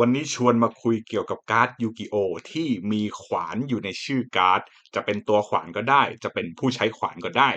วันนี้ชวนมาคุยเกี่ยวกับการ์ดยูกิโอที่มีขวานอยู่ในชื่อการ์ด จะเป็นตัวขวานก็ได้ จะเป็นผู้ใช้ขวานก็ได้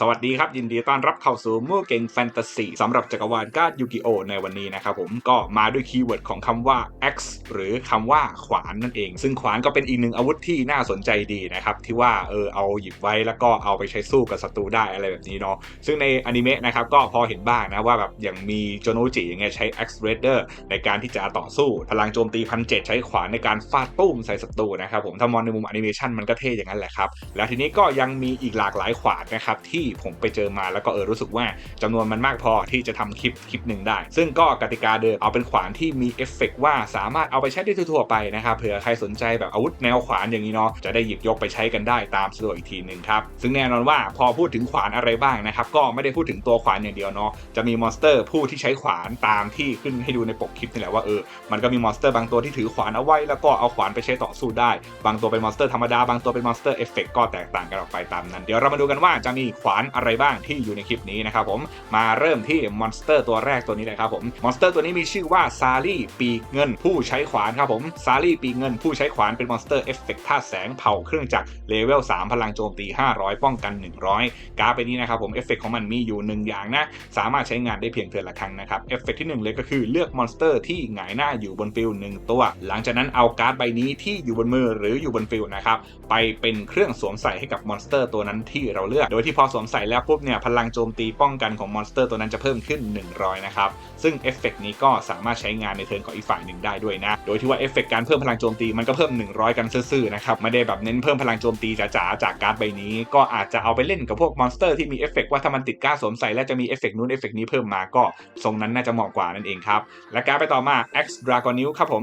สวัสดีครับ ยินดีต้อนรับเข้าสู่มู่เก่งแฟนตาซีสำหรับจักรวาลการ์ดยูกิโอในวันนี้นะครับผมก็มาด้วยคีย์เวิร์ดของคำว่า X หรือคำว่าขวานนั่นเอง ซึ่งขวานก็เป็นอีกหนึ่งอาวุธที่น่าสนใจดีนะครับ ที่ว่าเออเอาหยิบไว้แล้วก็เอาไปใช้สู้กับศัตรูได้อะไรแบบนี้เนาะซึ่งในอนิเมะนะครับก็พอเห็นบ้างนะว่าแบบอย่างมีโจโนจิอย่างเงี้ยใช้ X Raider ในการที่จะต่อสู้พลังโจมตีพันเใช้ขวานในการฟาดตุ้มใส่ศัตรูนะครับผมถ้ามองในมุมแอนิเมชันมันก็เท่อย่างนั้นแหละครับแล้วทีนี้ก็ยังมีอีกหลากหลายขวานนะครับที่ผมไปเจอมาแล้วก็เออรู้สึกว่าจำนวนมันมากพอที่จะทำคลิปคลิปหนึ่งได้ ซึ่งก็กติกาเดิมเอาเป็นขวานที่มีเอฟเฟกว่าสามารถเอาไปใช้ได้ทั่วไปนะครับเผื่อใครสนใจแบบอาวุธแนวขวานอย่างนี้เนาะจะได้หยิบยกไปใช้กันได้ตามสะดวกอีกทีหนึ่งครับซึ่งแน่นอนว่าพอพูดถึงขวานอะไรบ้างนะครับก็ไม่ได้พูดถึงตัวขวานอย่างเดียวเนาะจะมีมอนสเตอร์ผู้ที่ใช้ขวานตามที่ขึ้นให้ดูในปกคลิปนี่แหละว่าเออมันก็มีมอนสเตอร์บางตัวที่ถือขวานเอาไว้แล้วก็เอาขวานไปใช้ต่อสู้ได้ บางตัวเป็นมอนสเตอร์ธรรมดาบางตัวเป็นมอนสเตอร์เอฟเฟกก็แตกต่างกันออกไปตามนั้น เดี๋ยวเรามาดูกันว่าจะมีขวานอะไรบ้างที่อยู่ในคลิปนี้นะครับผมมาเริ่มที่มอนสเตอร์ตัวแรกตัวนี้เลยครับผมมอนสเตอร์ตัวนี้มีชื่อว่าซารี่ปีเงินผู้ใช้ขวานครับผมซารี่ปีเงินผู้ใช้ขวานเป็นมอนสเตอร์เอฟเฟกต์ธาตุแสงเผาเครื่องจักรเลเวล3พลังโจมตี 500 ป้องกัน 100 การ์ดไปนี้นะครับผมเอฟเฟกต์ของมันมีอยู่ 1 อย่างนะ สามารถใช้งานได้เพียงเทือนละครั้งนะครับเอฟเฟกต์ที่ 1 เลยก็คือเลือกมอนสเตอร์ที่หงายหน้าอยู่บนฟิลหนึ่งตัว หลังจากนั้นเอาการ์ดใบนี้ที่อยู่บนมือหรืออยู่บนฟิลนะครับไปเป็นเครื่องสวมใส่ให้กับมอนสเตอร์ตัวนั้นที่เราเลือก โดยที่พอสวมใส่แล้วปุ๊บเนี่ยพลังโจมตีป้องกันของมอนสเตอร์ตัวนั้นจะเพิ่มขึ้น 100 นะครับ ซึ่งเอฟเฟกนี้ก็สามารถใช้งานในเทิร์นของอีกฝ่ายหนึ่งได้ด้วยนะ โดยที่ว่าเอฟเฟกการเพิ่มพลังโจมตีมันก็เพิ่ม 100 กันซื่อๆนะครับ ไม่ได้แบบเน้นเพิ่มพลังโจมตีจ๋าๆจากการ์ดใบนี้ ก็อาจจะเอาไปเล่นกับพวกมอนสเตอร์ที่มีเอฟเฟกว่าถ้ามันติดก้าสวมใส่แล้วจะมีเอฟเฟกนู้นเอฟเฟกนี้เพิ่มมาก็ทรงนั้นน่าจะเหมาะกว่านั่นเองครับและการไปต่อมา X Dragonil ครับผม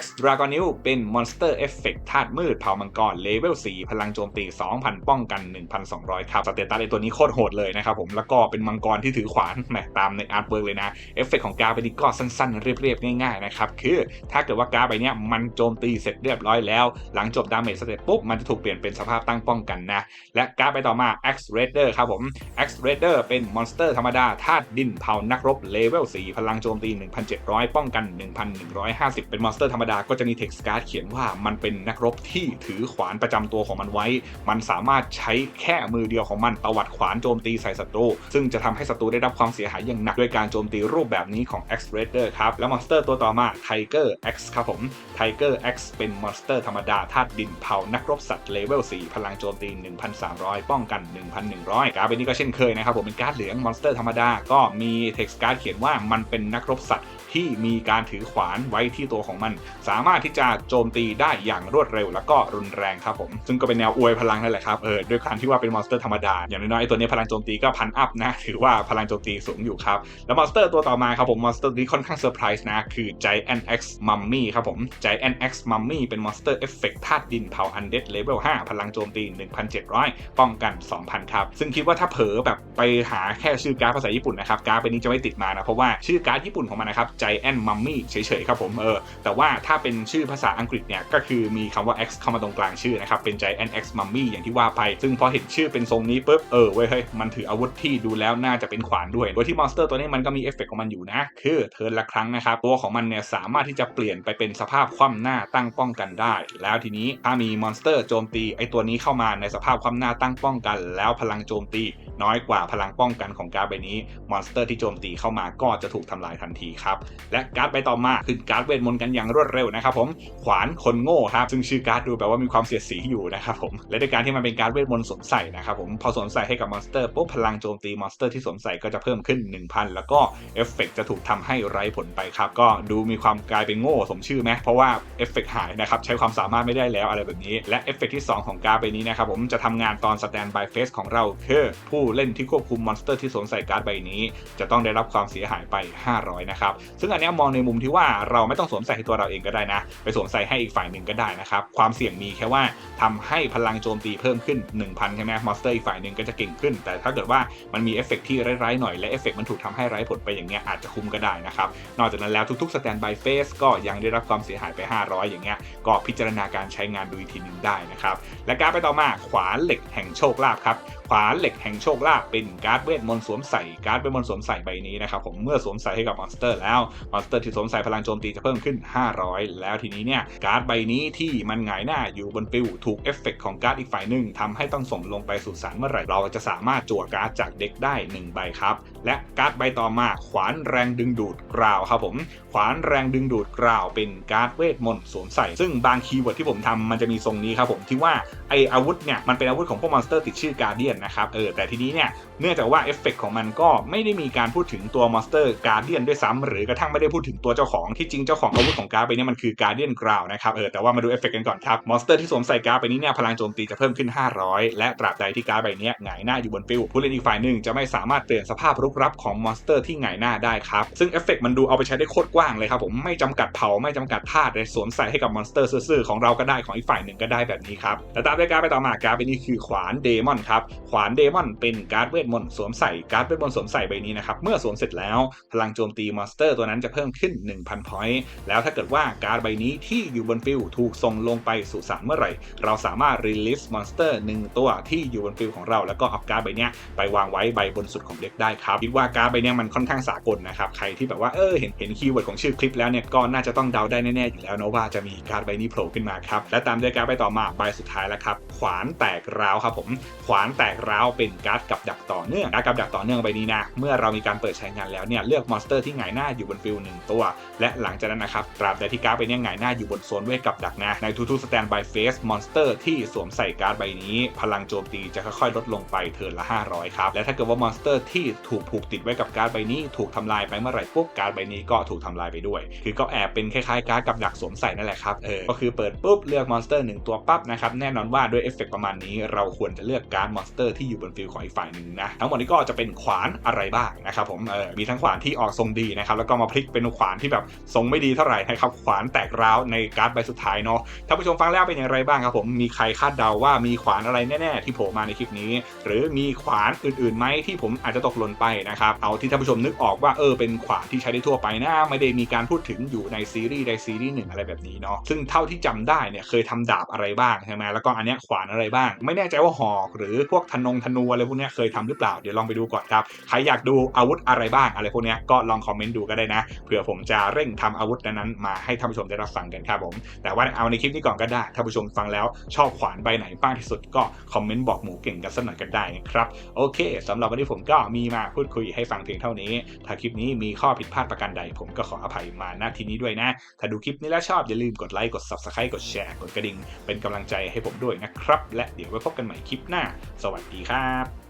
X Dragonil เป็นมอนสเตอร์เอฟเฟกธาตุมืดเผ่ามังกรเลเวล 4 พลังโจมตี 2,000 ป้องกัน 1,200 ครับ สเตตัสในตัวนี้โคตรโหดเลยนะครับผม แล้วก็เป็นมังกรที่ถือขวานแหมตามในอาร์ตเวิร์กเลยนะ เอฟเฟกของการ์ดใบนี้ก็สั้นๆ เรียบๆ ง่ายๆ นะครับ คือถ้าเกิดว่าการ์ดใบนี้มันโจมตีเสร็จเรียบร้อยแล้ว หลังจบดาเมจสเตตปุ๊บ มันจะถูกเปลี่ยนเป็นสภาพตั้งป้องกันนะ และการ์ดใบต่อมา X Raider ครับผม X Raider เป็นมอนสเตอร์ธรรมดาธาตุดินเผ่านักรบเลเวล 4 พลังโจมตี 1,700 ป้องกัน 1,150 เป็นมอนสเตอร์ธรรมดาก็จะมีเท็กซ์การ์ดเขียนว่ามันเป็นนักรบที่ถือขวานประจำตัวของมันไว้ มันสามารถใช้แค่มือเดียวของมันตวัดขวานโจมตีใส่ศัตรู ซึ่งจะทำให้ศัตรูได้รับความเสียหายอย่างหนักด้วยการโจมตีรูปแบบนี้ของ X Raider ครับ แล้วมอนสเตอร์ตัวต่อมา Tiger X ครับผม Tiger X เป็นมอนสเตอร์ธรรมดาธาตุดินเผานักรบสัตว์เลเวล4พลังโจมตี 1,300 ป้องกัน 1,100 การ์ดใบนี้ก็เช่นเคยนะครับผมเป็นการ์ดเหลืองมอนสเตอร์ธรรมดาก็มีเท็กซ์การ์ดเขียนว่ามันเป็นนักรบสัตว์ ที่มีการถือขวานไว้ที่ตัวของมัน สามารถที่จะโจมตีได้อย่างรวดเร็ว แล้วก็รุนแรงครับผมซึ่งก็เป็นแนวอวยพลังนั่นแหละครับเออด้วยการที่ว่าเป็นมอนสเตอร์ธรรมดา อย่างน้อยๆไอตัวนี้พลังโจมตีก็พันอัพนะถือว่าพลังโจมตีสูงอยู่ครับแล้วมอนสเตอร์ตัวต่อมาครับผมมอนสเตอร์นี้ค่อนข้างเซอร์ไพรส์นะคือ Giant X Mummy ครับผม Giant X Mummy เป็นมอนสเตอร์เอฟเฟกต์ธาตุดินเผาอันเดดเลเวล5พลังโจมตี 1,700 ป้องกัน 2,000 ครับ ซึ่งคิดว่าถ้าเผลอแบบไปหาแค่ชื่อการ์ดภาษาญี่ปุ่นนะครับการ์ดเป็นนี้จะไม่ติดมานะ เพราะว่าชื่อการ์ดญี่ปุ่นของมันนะครับ Giant Mummy เฉยๆครับผมเออแต่ว่าถ้าเป็นชื่อภาษาอังกฤษเนี่ยก็คือมีคำว่า X เข้ามาตรงกลางชื่อนะครับเป็น Giant X Mummy อย่างที่ว่าไป ซึ่งพอเห็นชื่อเป็นทรงนี้ปุ๊บเออเว้ยเฮ้ยมันถืออาวุธที่ดูแล้วน่าจะเป็นขวานด้วยโดยที่มอนสเตอร์ตัวนี้มันก็มีเอฟเฟกของมันอยู่นะ คือเทิร์นละครั้งนะครับตัวของมันเนี่ยสามารถที่จะเปลี่ยนไปเป็นสภาพคว่ำหน้าตั้งป้องกันได้ แล้วทีนี้ถ้ามีมอนสเตอร์โจมตีไอตัวนี้เข้ามาในสภาพคว่ำหน้าตั้งป้องกัน แล้วพลังโจมตี น้อยกว่าพลังป้องกันของการใบนี้มอนสเตอร์ที่โจมตีเข้ามาก็จะถูกทำลายทันทีครับและการ์ดใบต่อมาคือการ์ดเวทมนต์กันอย่างรวดเร็วนะครับผมขวานคนโง่ครับซึ่งชื่อการ์ดดูแบบว่ามีความเสียดสีอยู่นะครับผมและในการที่มันเป็นการ์ดเวทมนต์สวมใส่นะครับผมพอสวมใส่ให้กับมอนสเตอร์ปุ๊บพลังโจมตีมอนสเตอร์ที่สวมใส่ก็จะเพิ่มขึ้น 1000 แล้วก็เอฟเฟกจะถูกทำให้ไร้ผลไปครับก็ดูมีความกลายเป็นโง่สมชื่อไหมเพราะว่าเอฟเฟกหายนะครับใช้ความสามารถไม่ได้แล้วอะไรแบบนี้ และเอฟเฟกที่ 2 ของการ์ดใบนี้นะครับผมจะทำงานตอนสแตนบายเฟสของเราคือผู้เล่นที่ควบคุมมอนสเตอร์ที่สวมใส่การ์ดใบนี้ จะต้องได้รับความเสียหายไป 500 นะครับซึ่งอันนี้มองในมุมที่ว่าเราไม่ต้องสวมใส่ให้ตัวเราเองก็ได้นะ ไปสวมใส่ให้อีกฝ่ายหนึ่งก็ได้นะครับ ความเสี่ยงมีแค่ว่าทำให้พลังโจมตีเพิ่มขึ้น 1000 ใช่ไหมมอนสเตอร์อีกฝ่ายหนึ่งก็จะเก่งขึ้น แต่ถ้าเกิดว่ามันมีเอฟเฟกที่ร้ายๆหน่อยและเอฟเฟกมันถูกทำให้ร้ายผลไปอย่างเงี้ยอาจจะคุ้มก็ได้นะครับ นอกจากนั้นแล้วทุกๆสแตนบายเฟสก็ยังได้รับความเสียหายไป 500 อย่างเงี้ยก็พิจารณาการใช้งานดูอีกทีหนึ่งได้นะครับและการไปต่อมาขวานเหล็กแห่งโชคลาภครับขวานเหล็กแห่งโชคลาภเป็นการ์ดเวทมนต์สวมใส่การ์ดเวทมนต์สวมใส่ใบนี้นะครับผมเมื่อสวมใส่ให้กับมอนสเตอร์แล้วมอนสเตอร์ที่สวมใส่พลังโจมตีจะเพิ่มขึ้น 500 แล้วทีนี้เนี่ยการ์ดใบนี้ที่มันหงายหน้าอยู่บนฟิลถูกเอฟเฟกต์ของการ์ดอีกฝ่ายหนึ่งทำให้ต้องส่งลงไปสู่สารเมื่อไหร่เราจะสามารถจั่วการ์ดจากเด็กได้หนึ่งใบครับ และการ์ดใบต่อมาขวานแรงดึงดูดกราวครับผมขวานแรงดึงดูดกราวเป็นการ์ดเวทมนต์สวมใส่ ซึ่งบางคีย์เวิร์ดที่ผมทำมันจะมีทรงนี้ครับผมที่ว่าไออาวุธเนี่ยมันเป็นอาวุธของพวกมอนสเตอร์ติดชื่อการเดียนนะครับเออแต่ทีนี้เนี่ยเนื่องจากว่าเอฟเฟกของมันก็ไม่ได้มีการพูดถึงตัวมอนสเตอร์การเดียนด้วยซ้ำหรือกระทั่งไม่ได้พูดถึงตัวเจ้าของที่จริงเจ้าของอาวุธของการ์ดไปเนี่ยมันคือการเดียนกราวนะครับเออแต่ว่ามาดูเอฟเฟกกันก่อนครับมอนสเตอร์ที่สวมใส่การ์ดไปนี้เนี่ยพลังโจมตีจะเพิ่มขึ้น 500 และตราบใดที่การ์ดใบนี้หงายหน้าอยู่บนฟิลผู้เล่นอีกฝ่ายหนึ่งจะไม่สามารถเปลี่ยนสภาพรุกรับของมอนสเตอร์ที่หงายหน้าได้ครับซึ่งเอฟเฟกมันดูเอาไปใช้ได้โคตรกว้างเลยครับผมไม่จำกัดเผาไม่จำกัดธาตุเลยสวมใส่ให้กับมอนสเตอร์ซื่อๆของเราก็ได้ของอีกฝ่ายหนึ่งก็ได้แบบนี้ครับแต่ตามด้วยการ์ดไปต่อมาการ์ดใบนี้คือขวานเดมอนครับขวานเดมอนเป็นการ์ดเวทมนต์สวมใส่การ์ดเวทมนต์สวมใส่ใบนี้นะครับเมื่อสวมเสร็จแล้วพลังโจมตีมอนสเตอร์ตัวนั้นจะเพิ่มขึ้น 1,000พอยต์แล้วถ้าเกิดว่าการ์ดใบนี้ที่อยู่บนฟิลถูกส่งลงไปสู่สารเมื่อไหร่ เราสามารถรีลิสมอนสเตอร์หนึ่งตัวที่อยู่บนฟิลของเรา แล้วก็เอาการ์ดใบนี้ไปวางไว้ใบบนสุดของเด็กได้ครับคิดว่าการ์ดใบนี้มันค่อนข้างสากลนะครับใครที่แบบว่าเออเห็นเห็นคีย์เวิร์ดของชื่อคลิปแล้วเนี่ยก็น่าจะต้องเดาได้แน่ๆอยู่แล้วนะว่าจะมีการ์ดใบนี้โผล่ขึ้นมาครับและตามด้วยการ์ดใบต่อมาใบสุดท้ายแล้วครับขวานแตกร้าวครับผมขวานแตกร้าวเป็นการ์ดกับดักต่อเนื่องการ์ดกับดักต่อเนื่องใบนี้นะเมื่อเรามีการเปิดใช้งานแล้วเนี่ยเลือกมอนสเตอร์ที่หงายหน้าอยู่บนฟิลหนึ่งตัว และหลังจากนั้นนะครับตราบใดที่การ์ดใบนี้หงายหน้าอยู่บนโซนเวทกับดักนะในทุกๆสแตนบายเฟสมอนสเตอร์ที่สวมใส่การ์ดใบนี้ พลังโจมตีจะค่อยๆ ลดลงไปเทิร์นละ 500 ครับ และถ้าเกิดว่ามอนสเตอร์ที่ถูกผูกติดไว้กับการ์ดใบนี้ ถูกทำลายไปเมื่อไหร่ปุ๊บการ์ดใบนี้ก็ถูกทำลายไปด้วย คือก็แอบเป็นคล้ายๆการ์ดกับดักสวมใส่นั่นแหละครับเออก็คือเปิดปุ๊บเลือกมอนสเตอร์หนึ่งตัวปั๊บนะครับแน่นอนว่าด้วยเอฟเฟกประมาณนี้เราควรจะเลือกการ์ดมอนสเตอร์ที่อยู่บนฟิลของอีกฝ่ายหนึ่งนะทั้งหมดนี้ก็จะเป็นขวานอะไรบ้างนะครับผมเออมีทั้งขวานที่ออกทรงดีนะครับแล้วก็มาพลิกเป็นขวานที่แบบทรงไม่ดีเท่าไหร่นะครับขวานแตกร้าวในการ์ดใบสุดท้ายเนาะท่านผู้ชมฟังแล้วเป็นอย่างไรบ้างครับผมมีใครคาดเดาว่ามีขวานอะไรแน่ๆ ที่โผล่มาในคลิปนี้ หรือมีขวานอื่นๆไหมที่ผมอาจจะตกหล่นไปนะครับเอาที่ท่านผู้ชมนึกออกว่าเออเป็นขวานที่ใช้ได้ทั่วไปนะไม่ได้มีการพูดถึงอยู่ในซีรีส์ใดซีรีส์หนึ่งอะไรแบบนี้เนาะซึ่งเท่าที่จำได้เนี่ยเคยทำดาบอะไรบ้างใช่ไหมแล้วก็อันเนี้ยขวานอะไรบ้าง ไม่แน่ใจว่าหอกหรือพวกธนงธนูอะไรพวกเนี้ยเคยทำหรือเปล่าเดี๋ยวลองไปดูก่อนครับใครอยากดูอาวุธอะไรบ้างอะไรพวกเนี้ยก็ลองคอมเมนต์ดูก็ได้นะเผื่อผมจะเร่งทำอาวุธนั้นมาให้ท่านผู้ชมได้รับฟังกันครับผม แต่ว่าเอาในคลิปนี้ก่อนก็ได้ท่านผู้ชมฟังแล้วชอบขวานใบไหนบ้างที่สุดก็คอมเมนต์บอกหมูเก่งกันสักหน่อยกันได้นะครับโอเคสำหรับวันนี้ผมก็มีมาพูดคุยให้ฟังเพียงเท่านี้ ถ้าคลิปนี้มีข้อผิดพลาดประการใด ผมก็ขออภัยมาณที่นี้ด้วยนะ ถ้าดูคลิปนี้แล้วชอบอย่าลืมกดไลค์กด subscribe กดแชร์กดกระดิ่งเป็นกำลังใจให้ผมด้วยนะครับ และเดี๋ยวไว้พบกันใหม่คลิปหน้า สวัสดีครับ